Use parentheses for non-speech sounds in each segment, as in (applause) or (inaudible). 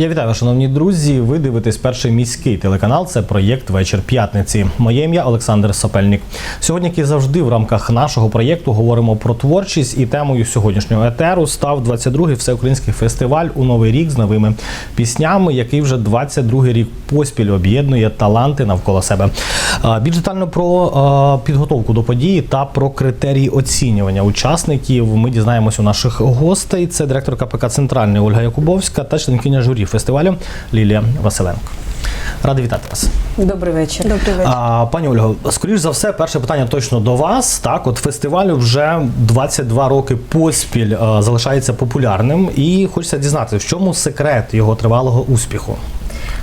Я вітаю, шановні друзі. Ви дивитесь перший міський телеканал. Це проєкт Вечір п'ятниці. Моє ім'я Олександр Сапельник. Сьогодні, як і завжди, в рамках нашого проєкту говоримо про творчість і темою сьогоднішнього етеру став 22-й всеукраїнський фестиваль у новий рік з новими піснями, який вже 22-й рік поспіль об'єднує таланти навколо себе. Більш детально про підготовку до події та про критерії оцінювання учасників. Ми дізнаємось у наших гостей. Це директорка ПК Центральний Ольга Якубовська та членкиня журі фестивалю Лілія Василенко. Радий вітати вас. Добрий вечір. Добрий вечір. А, пані Ольго, скоріш за все, перше питання точно до вас. Так, от фестиваль вже 22 роки поспіль а, залишається популярним, і хочеться дізнатися, в чому секрет його тривалого успіху.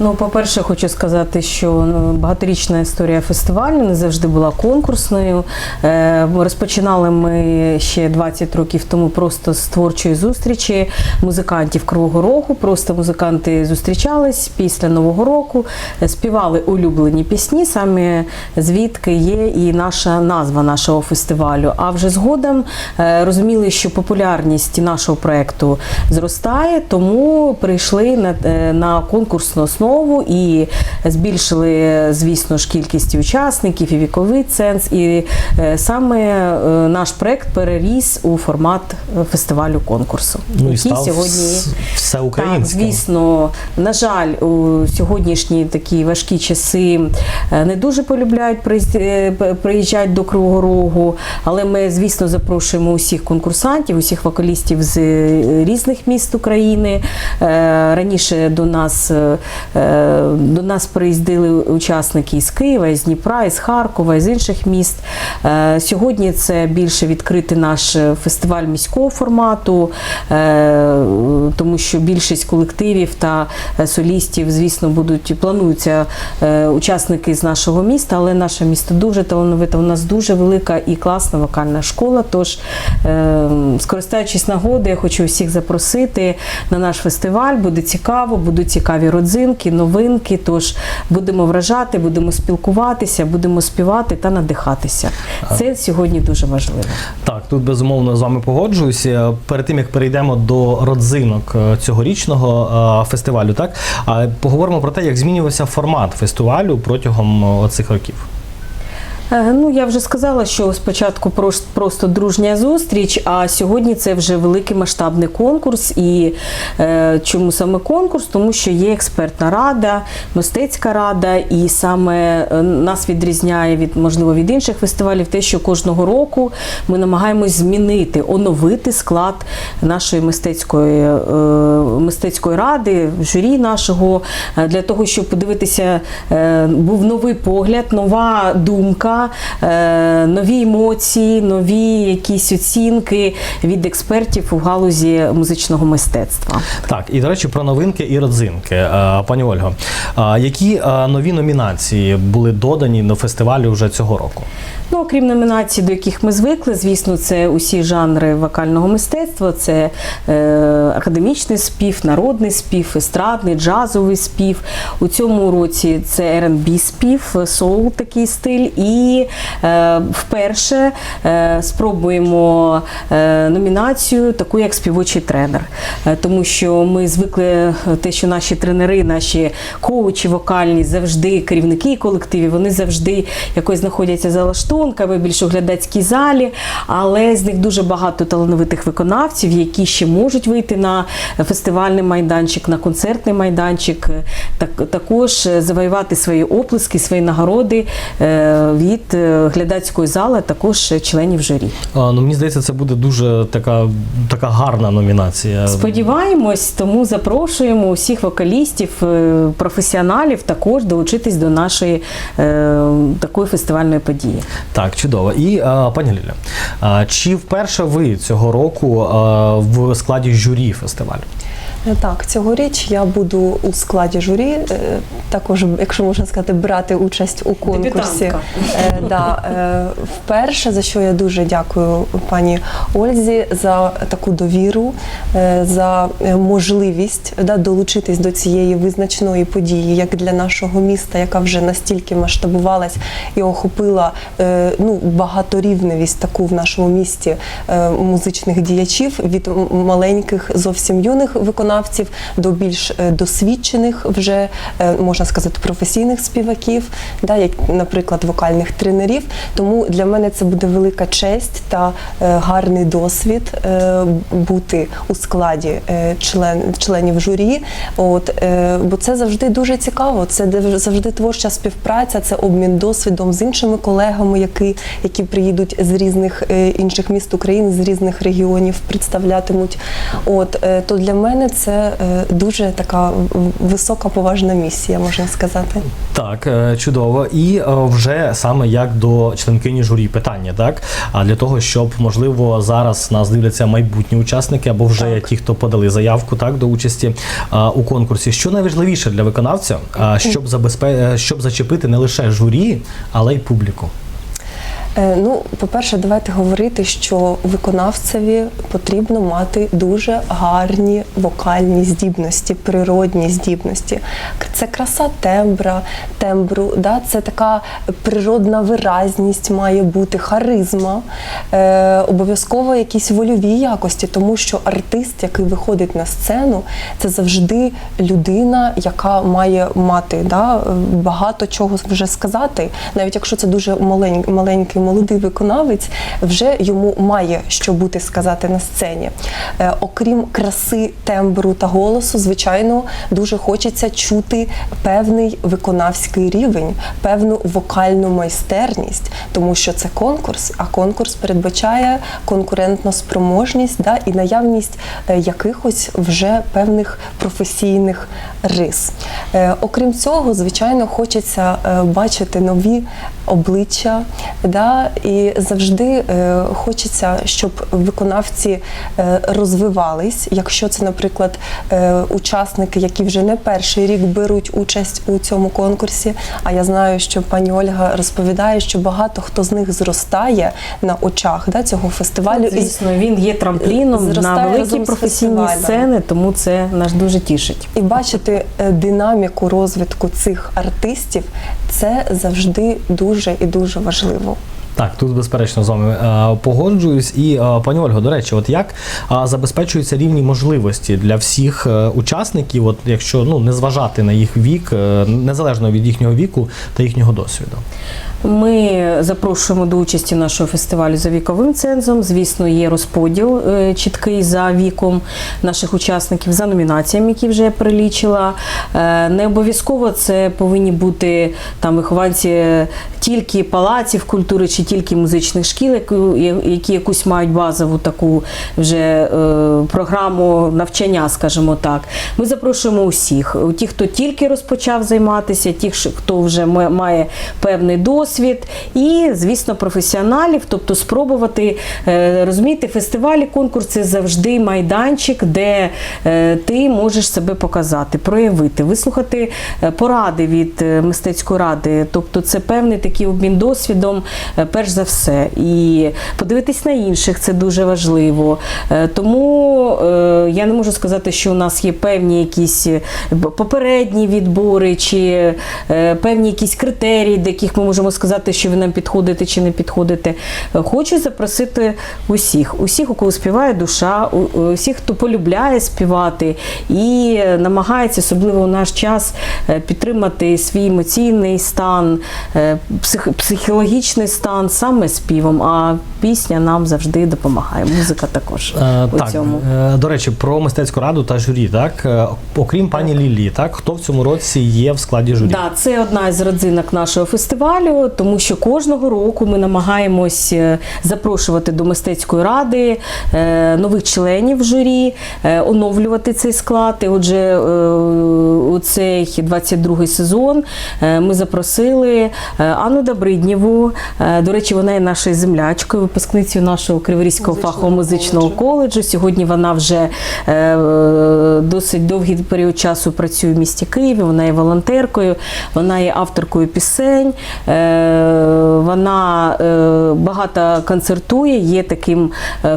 Ну, по-перше, хочу сказати, що ну, багаторічна історія фестивалю не завжди була конкурсною. Е, розпочинали ми ще 20 років тому просто з творчої зустрічі музикантів Кривого Рогу. Просто музиканти зустрічались після Нового року, е, співали улюблені пісні, саме звідки є і наша назва нашого фестивалю. А вже згодом е, розуміли, що популярність нашого проекту зростає, тому прийшли на, на конкурсну основу і збільшили, звісно ж, кількість учасників і віковий ценз. І е, саме е, наш проект переріс у формат е, фестивалю конкурсу, Ну і став сьогодні так, звісно, на жаль, у сьогоднішні такі важкі часи не дуже полюбляють приїзд- п- приїжджати до Кривого Рогу, але ми, звісно, запрошуємо усіх конкурсантів, усіх вокалістів з різних міст України. Раніше до нас до нас приїздили учасники із Києва, із Дніпра, із Харкова, із інших міст. Е, Сьогодні це більше відкритий наш фестиваль міського формату, е, тому що більшість колективів та е, солістів, звісно, будуть плануються е, учасники з нашого міста, але наше місто дуже талановите. У нас дуже велика і класна вокальна школа. Тож, е, скористаючись нагодою, я хочу всіх запросити на наш фестиваль. Буде цікаво, будуть цікаві родзинки, новинки. Тож будемо вражати, будемо спілкуватися, будемо співати та надихатися. Це сьогодні дуже важливо. Так, тут безумовно з вами погоджуюся. Перед тим як перейдемо до родзинок е, цьогорічного е, фестивалю, так поговоримо про те, як змінювався формат фестивалю протягом е, цих років. Е, Ну, я вже сказала, що спочатку прос- просто дружня зустріч, а сьогодні це вже великий масштабний конкурс. І е, чому саме конкурс? Тому що є експертна рада, мистецька рада, і саме е, нас відрізняє від можливо від інших фестивалів, те, що кожного року ми намагаємось змінити, оновити склад нашої мистецької, е, мистецької ради, журі нашого, е, для того, щоб подивитися, е, був новий погляд, нова думка, е, нові емоції, нові якісь оцінки від експертів у галузі музичного мистецтва. Так, і до речі, про новинки і родзинки. Е, Пані Ольго, е, які нові номінації були додані на фестивалі вже цього року? Ну, окрім номінацій, до яких ми звикли, звісно, це усі жанри вокального мистецтва, це е, академічний спів, народний спів, естрадний, джазовий спів. У цьому році це R&B спів, соул такий стиль. І е, вперше е, спробуємо е, номінацію, таку як співочий тренер. Тому що ми звикли те, що наші тренери, наші коучі вокальні, завжди керівники колективів, вони завжди якось знаходяться за лаштунками, більш у глядацькій залі, але з них дуже багато талановитих виконавців, які ще можуть вийти на фестивальний майданчик, на концертний майданчик, так, також завоювати свої оплески, свої нагороди е, від е, глядацької зали, також членів журі. Е, Ну, мені здається, це буде дуже така, така гарна номінація. Сподіваємось, тому запрошуємо усіх вокалістів, е, професіоналів також долучитись до нашої е, такої фестивальної події. Так, чудово. І е, пані Ліля, е, чи вперше ви цього року е, в складі журі фестивалю? Е, Так, цьогоріч я буду у складі журі, е, також, якщо можна сказати, брати участь у конкурсі. Е, да, е, вперше, за що я дуже дякую пані Ользі за таку довіру, е, за е, можливість да, долучитись до цієї визначної події, як для нашого міста, яка вже настільки масштабувалась і охопила е, ну, багаторівневість таку в нашому місті е, музичних діячів від маленьких, зовсім юних виконавців виконавців до більш е, досвідчених, вже е, можна сказати, професійних співаків, да, як, наприклад, вокальних тренерів. Тому для мене це буде велика честь та е, гарний досвід бути у складі член, членів журі. От, бо це завжди дуже цікаво. Це завжди творча співпраця, це обмін досвідом з іншими колегами, які, які приїдуть з різних інших міст України, з різних регіонів, представлятимуть. От то для мене це е, дуже така висока поважна місія, можна сказати. Так, е, чудово. І е, вже саме як до членкині журі питання, так? А для того, щоб можливо зараз нас дивляться майбутні учасники або вже Так. ті, хто подали заявку так до участі у конкурсі. Що найважливіше для виконавця, щоб забезпе... щоб зачепити не лише журі, але й публіку. Е, Ну, по-перше, давайте говорити, що виконавцеві потрібно мати дуже гарні вокальні здібності, природні здібності. Це краса тембра, тембру, да? це така природна виразність має бути, харизма, е, обов'язково якісь вольові якості, тому що артист, який виходить на сцену, це завжди людина, яка має мати да, багато чого вже сказати, навіть якщо це дуже маленький, маленький молодий виконавець, вже йому має що бути сказати на сцені. Е, окрім краси, тембру та голосу, звичайно, дуже хочеться чути певний виконавський рівень, певну вокальну майстерність, тому що це конкурс, а конкурс передбачає конкурентну спроможність да, і наявність е, якихось вже певних професійних рис. Е, окрім цього, звичайно, хочеться бачити нові обличчя, да, і завжди е, хочеться, щоб виконавці е, розвивались. Якщо це, наприклад, е, учасники, які вже не перший рік беруть участь у цьому конкурсі. А я знаю, що пані Ольга розповідає, що багато хто з них зростає на очах да, цього фестивалю. І Звісно, він є трампліном на великі професійні сцени, тому це нас дуже тішить. І бачити динаміку розвитку цих артистів це завжди дуже і дуже важливо. Так, тут безперечно з вами е, погоджуюсь. І е, пані Ольго, до речі, от як е, забезпечуються рівні можливості для всіх е, учасників, от якщо ну не зважати на їх вік, е, незалежно від їхнього віку та їхнього досвіду. Ми запрошуємо до участі нашого фестивалю за віковим цензом. Звісно, є розподіл е, чіткий за віком наших учасників, за номінаціями, які вже я перелічила. Е, Не обов'язково це повинні бути там вихованці тільки палаців культури чи тільки музичних шкіл, які якусь мають базову таку вже е, програму навчання, скажімо так. Ми запрошуємо усіх. Ті, хто тільки розпочав займатися, ті, хто вже має певний досвід, і, звісно, професіоналів, тобто спробувати е, розумієте, фестивалі, конкурси завжди майданчик, де е, ти можеш себе показати, проявити, вислухати поради від мистецької ради. Тобто, це певний такий обмін досвідом, е, перш за все. І подивитись на інших це дуже важливо. Е, Тому е, я не можу сказати, що у нас є певні якісь попередні відбори чи певні якісь критерії, до яких ми можемо сказати, що ви нам підходите чи не підходите. Хочу запросити усіх, усіх, у кого співає душа, усіх, хто полюбляє співати і намагається, особливо у наш час, підтримати свій емоційний стан, псих- психологічний стан саме співом. А пісня нам завжди допомагає. Музика також Е, у так, цьому. е, до речі, про мистецьку раду та журі, так Е, окрім пані Лілі, так хто в цьому році є в складі журі? Да, це одна із родзинок нашого фестивалю, тому що кожного року ми намагаємось е, запрошувати до мистецької ради е, нових членів журі, е, оновлювати цей склад. І отже, е, у цей 22-й сезон е, ми запросили е, Анну Добриднєву. Е, До речі, вона є нашою землячкою, випускницею нашого Криворізького фахового музичного коледжу. Сьогодні вона вже е, досить довгий період часу працює в місті Києві. Вона є волонтеркою, вона є авторкою пісень, е, вона багато концертує, є таким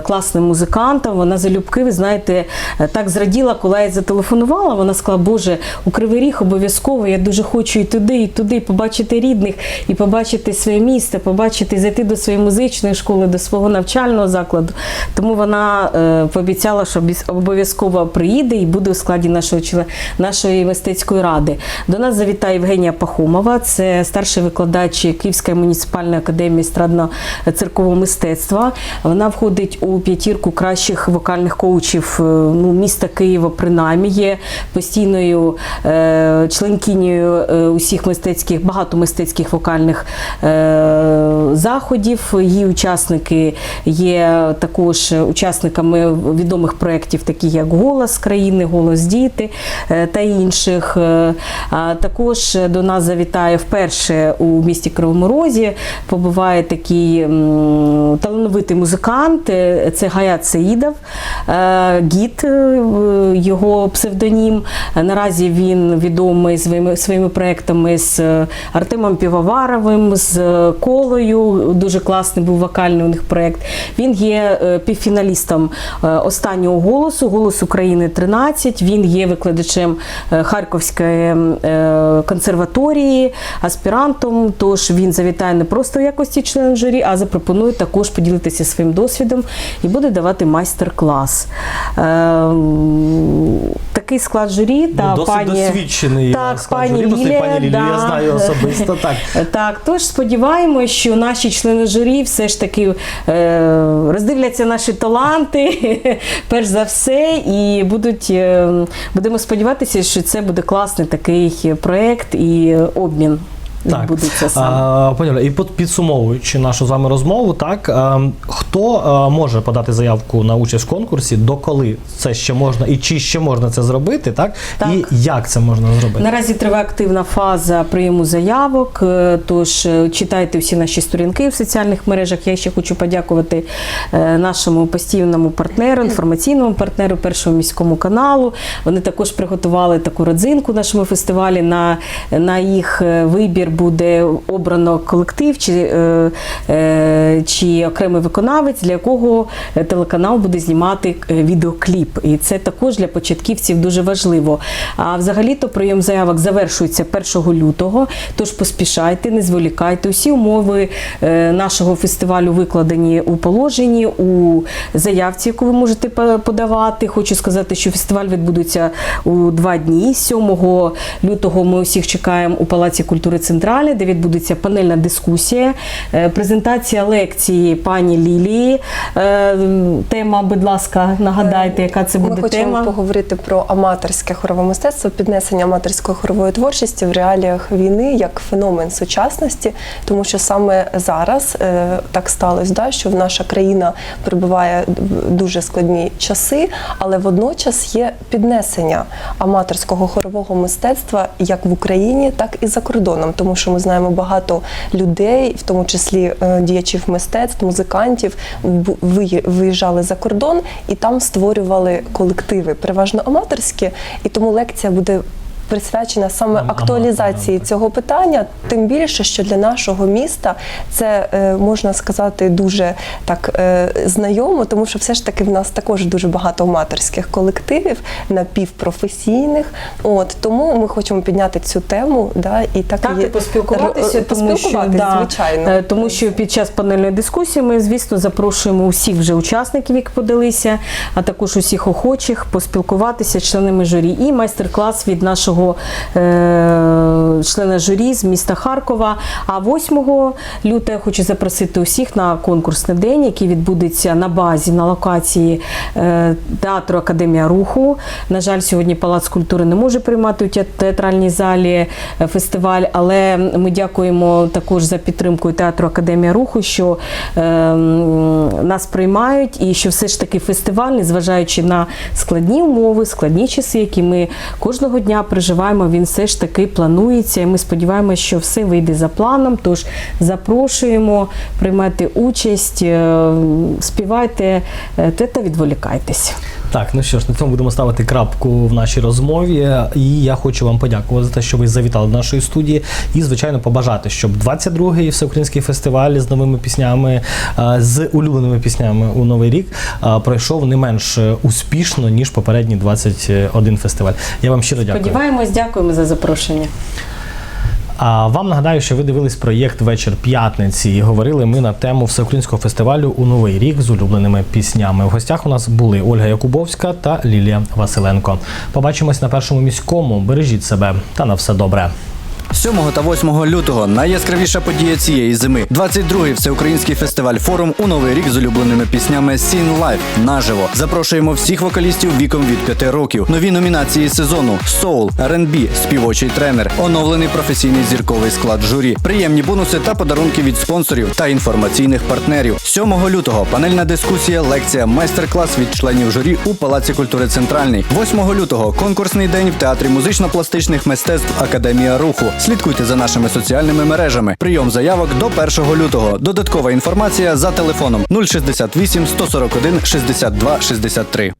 класним музикантом. Вона залюбки, ви знаєте, так зраділа, коли я зателефонувала. Вона сказала, Боже, у Кривий Ріг обов'язково. Я дуже хочу і туди, і туди побачити рідних, і побачити своє місце, побачити. зайти до своєї музичної школи, до свого навчального закладу. Тому вона е, пообіцяла, що обов'язково приїде і буде у складі нашого нашої мистецької ради. До нас завітає Євгенія Пахомова, це старший викладач Київської муніципальної академії естрадно-циркового мистецтва. Вона входить у п'ятірку кращих вокальних коучів е, ну, міста Києва, принаймні є постійною е, членкинею е, усіх мистецьких, багато мистецьких вокальних е, заходів. Її учасники є також учасниками відомих проєктів, такі як Голос країни, Голос діти е, та інших. Е, також до нас завітає вперше у місті Кривому Розі. Побуває такий талановитий музикант. Це Гаят Сеїдов, е, гід, його псевдонім. Наразі він відомий своїми своїми проектами з Артемом Півоваровим, з е, Колою. Дуже класний був вокальний у них проект. Він є е, півфіналістом е, останнього голосу, голос України 13. Він є викладачем Харківської консерваторії, аспірантом. Тож він завітає не просто в якості член журі, а запропонує також поділитися своїм досвідом і буде давати майстер-клас. Е, Такий склад журі та Ну, досить пані досвідчений Так, склад пані журі, Лілія, пані Лілію я знаю особисто. Так. (laughs) Так, тож сподіваємось, що наші члени журі все ж таки е, роздивляться наші таланти, (laughs) перш за все, і будуть е, будемо сподіватися, що це буде класний такий проект і обмін Так. відбудеться саме. А, і під- підсумовуючи нашу з вами розмову, так а, хто а, може подати заявку на участь в конкурсі, доколи це ще можна, і чи ще можна це зробити, так? Так. І як це можна зробити? Наразі триває активна фаза прийому заявок. е, Тож е, читайте всі наші сторінки в соціальних мережах. Я ще хочу подякувати е, нашому постійному партнеру, інформаційному партнеру першому міському каналу. Вони також приготували таку родзинку нашому фестивалі. На, на їх е, вибір буде обрано колектив чи, е, е, чи окремий виконавець, для якого е, телеканал буде знімати відеокліп. І це також для початківців дуже важливо. А взагалі-то прийом заявок завершується 1 лютого. Тож поспішайте, не зволікайте. Усі умови нашого фестивалю викладені у положенні, у заявці, яку ви можете подавати. Хочу сказати, що фестиваль відбудеться у два дні. 7 лютого ми усіх чекаємо у Палаці культури Центральний, де відбудеться панельна дискусія, е, презентація лекції пані Лілії. Е, Тема, будь ласка, нагадайте, яка це Ми буде хочемо тема. поговорити про аматорське хорове мистецтво, піднесення аматорської хорової творчості в реаліях війни як феномен сучасності, тому що саме зараз е, так сталося, да, що наша країна перебуває дуже складні часи, але водночас є піднесення аматорського хорового мистецтва як в Україні, так і за кордоном, тому що ми знаємо багато людей, в тому числі е, діячів мистецтв, музикантів, виїжджали за кордон і там створювали колективи, переважно аматорські, і тому лекція буде. Присвячена саме актуалізації цього питання, тим більше, що для нашого міста це е, можна сказати дуже так е, знайомо, тому що все ж таки в нас також дуже багато аматорських колективів, напівпрофесійних. От тому ми хочемо підняти цю тему, да, і так, Так, і поспілкуватися, тому що, да, звичайно. е, тому що під час панельної дискусії ми, звісно, запрошуємо усіх вже учасників, які подалися, а також усіх охочих поспілкуватися з членами журі. І майстер-клас від нашого е, члена журі з міста Харкова. А 8 лютого я хочу запросити усіх на конкурсний день, який відбудеться на базі, на локації е, театру Академія руху. На жаль, сьогодні Палац культури не може приймати у театральній залі е, фестиваль, але ми дякуємо також за підтримку театру Академія руху, що нас приймають, і що все ж таки фестиваль, незважаючи на складні умови, складні часи, які ми кожного дня переживаємо, він все ж таки планується. І ми сподіваємося, що все вийде за планом. Тож запрошуємо приймати участь, е, співайте е, та відволікайтесь. Так, ну що ж, на цьому будемо ставити крапку в нашій розмові. І я хочу вам подякувати за те, що ви завітали до нашої студії. І, звичайно, побажати, щоб 22-й всеукраїнський фестиваль з новими піснями, е, з улюбленими піснями у новий рік е, пройшов не менш успішно ніж попередній 21 фестиваль. Я вам щиро дякую. Сподіваємось, дякуємо за запрошення. А вам нагадаю, що ви дивились проєкт Вечір п'ятниці і говорили ми на тему всеукраїнського фестивалю у новий рік з улюбленими піснями. В гостях у нас були Ольга Якубовська та Лілія Василенко. Побачимось на першому міському. Бережіть себе та на все добре. 7 та 8 лютого найяскравіша подія цієї зими. 22-й всеукраїнський фестиваль форум у новий рік з улюбленими піснями Сін Лайф наживо. Запрошуємо всіх вокалістів віком від 5 років. Нові номінації сезону: соул, R&B, співочий тренер, оновлений професійний зірковий склад журі, приємні бонуси та подарунки від спонсорів та інформаційних партнерів. 7 лютого панельна дискусія, лекція, майстер-клас від членів журі у Палаці культури Центральний. 8 лютого конкурсний день в театрі музично-пластичних мистецтв Академія руху. Слідкуйте за нашими соціальними мережами. Прийом заявок до 1 лютого. Додаткова інформація за телефоном 068 141 62 63.